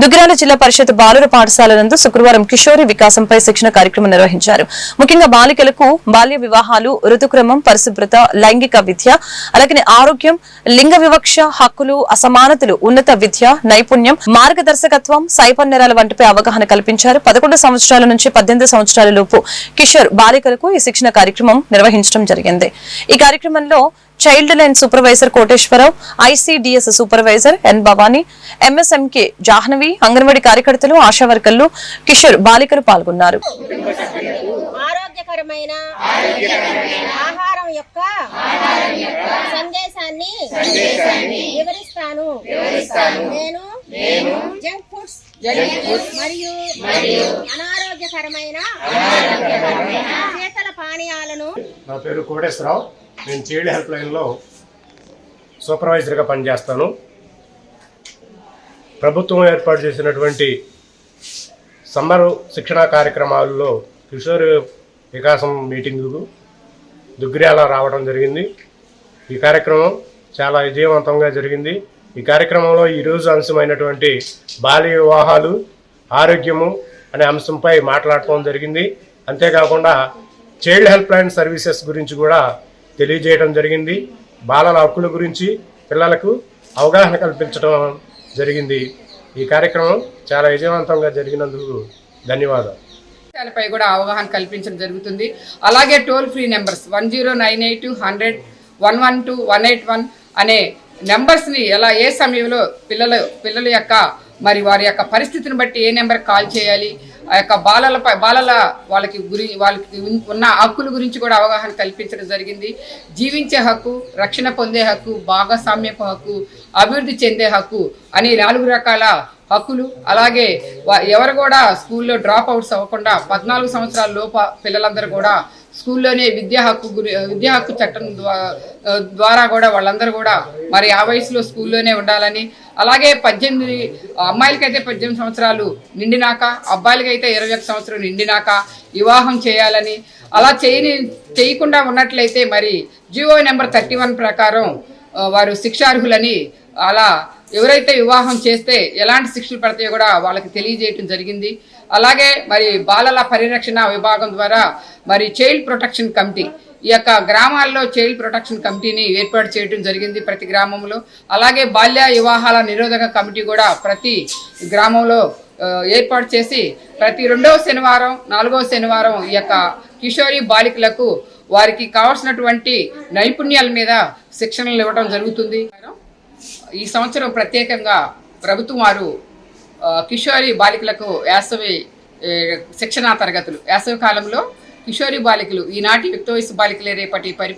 దుగ్గిరాల జిల్లా పరిషత్ బాలుర పాఠశాల నందు శుక్రవారం కిషోరి వికాసంపై శిక్షణ కార్యక్రమం నిర్వహించారు. ముఖ్యంగా బాలికలకు బాల్య వివాహాలు ఋతుక్రమం పరిశుభ్రత లైంగిక విద్య అలాగే ఆరోగ్యం లింగ వివక్ష హక్కులు అసమానతలు ఉన్నత విద్య నైపుణ్యం మార్గదర్శకత్వం సైబర్ నేరాల వంటిపై అవగాహన కల్పించారు. పదకొండు సంవత్సరాల నుంచి పద్దెనిమిది సంవత్సరాల లోపు కిషోర్ బాలికలకు ఈ శిక్షణ కార్యక్రమం నిర్వహించడం జరిగింది. ఈ కార్యక్రమంలో child line supervisor Koteswararao ICDS supervisor N Bhavani MSMK Jahnavi anganwadi కార్యకర్తలు ఆశా వర్కర్లు కిషోర్ బాలికలు పాల్గొన్నారు. ఆరోగ్యకరమైన ఆహారం యొక్క సందేశాన్ని వివరిస్తాను. నేను జంక్ ఫుడ్స్ మరియు అనారోగ్యకరమైన పానీయాలను నా పేరు కోటేశ్వరరావు నేను చైల్డ్ హెల్ప్ లైన్లో సూపర్వైజర్గా పనిచేస్తాను. ప్రభుత్వం ఏర్పాటు చేసినటువంటి సమ్మర్ శిక్షణా కార్యక్రమాల్లో కిషోర్ వికాసం మీటింగుకు దుగ్గిరాల రావడం జరిగింది. ఈ కార్యక్రమం చాలా విజయవంతంగా జరిగింది. ఈ కార్యక్రమంలో ఈరోజు అంశమైనటువంటి బాల్య వివాహాలు ఆరోగ్యము అనే అంశంపై మాట్లాడటం జరిగింది. అంతేకాకుండా చైల్డ్ హెల్ప్ లైన్ సర్వీసెస్ గురించి కూడా తెలియజేయడం జరిగింది. బాలల హక్కుల గురించి పిల్లలకు అవగాహన కల్పించడం జరిగింది. ఈ కార్యక్రమం చాలా విజయవంతంగా జరిగినందుకు ధన్యవాదాలు. విషయాలపై కూడా అవగాహన కల్పించడం జరుగుతుంది. అలాగే toll free numbers one zero nine eight hundred one one two one eight one అనే నెంబర్స్ని ఎలా ఏ సమయంలో పిల్లల పిల్లల యొక్క మరి వారి యొక్క పరిస్థితిని బట్టి ఏ నెంబర్ కాల్ చేయాలి ఆ యొక్క బాలలపై బాలల వాళ్ళకి గురి వాళ్ళకి ఉన్న హక్కుల గురించి కూడా అవగాహన కల్పించడం జరిగింది. జీవించే హక్కు రక్షణ పొందే హక్కు భాగస్వామ్యపు హక్కు అభివృద్ధి చెందే హక్కు అనే నాలుగు రకాల హక్కులు. అలాగే ఎవరు కూడా స్కూల్లో డ్రాప్ అవుట్స్ అవ్వకుండా పద్నాలుగు సంవత్సరాల లోప పిల్లలందరూ కూడా స్కూల్లోనే విద్యా హక్కు గురి విద్యా హక్కు చట్టం ద్వారా కూడా వాళ్ళందరూ కూడా మరి ఆ వయసులో స్కూల్లోనే ఉండాలని. అలాగే పద్దెనిమిది అమ్మాయిలకైతే పద్దెనిమిది సంవత్సరాలు నిండినాక అబ్బాయిలకైతే ఇరవై ఒక సంవత్సరం నిండినాక వివాహం చేయాలని. అలా చేయని చేయకుండా ఉన్నట్లయితే మరి జియో నెంబర్ థర్టీ వన్ ప్రకారం వారు శిక్షార్హులని అలా ఎవరైతే వివాహం చేస్తే ఎలాంటి శిక్షలు పడతాయో కూడా వాళ్ళకి తెలియజేయటం జరిగింది. అలాగే మరి బాలల పరిరక్షణ విభాగం ద్వారా మరి చైల్డ్ ప్రొటెక్షన్ కమిటీ ఈ యొక్క గ్రామాల్లో చైల్డ్ ప్రొటెక్షన్ కమిటీని ఏర్పాటు చేయడం జరిగింది ప్రతి గ్రామంలో. అలాగే బాల్య వివాహాల నిరోధక కమిటీ కూడా ప్రతి గ్రామంలో ఏర్పాటు చేసి ప్రతి రెండవ శనివారం నాలుగవ శనివారం ఈ యొక్క కిషోరి బాలికలకు వారికి కావాల్సినటువంటి నైపుణ్యాల మీద శిక్షణలు ఇవ్వడం జరుగుతుంది. ఈ సంవత్సరం ప్రత్యేకంగా ప్రభుత్వం వారు కిషోరి బాలికలకు వేసవి శిక్షణా తరగతులు. వేసవి కాలంలో కిషోరి బాలికలు ఈనాటి యుక్త వయసు బాలికలే రేపటి పరి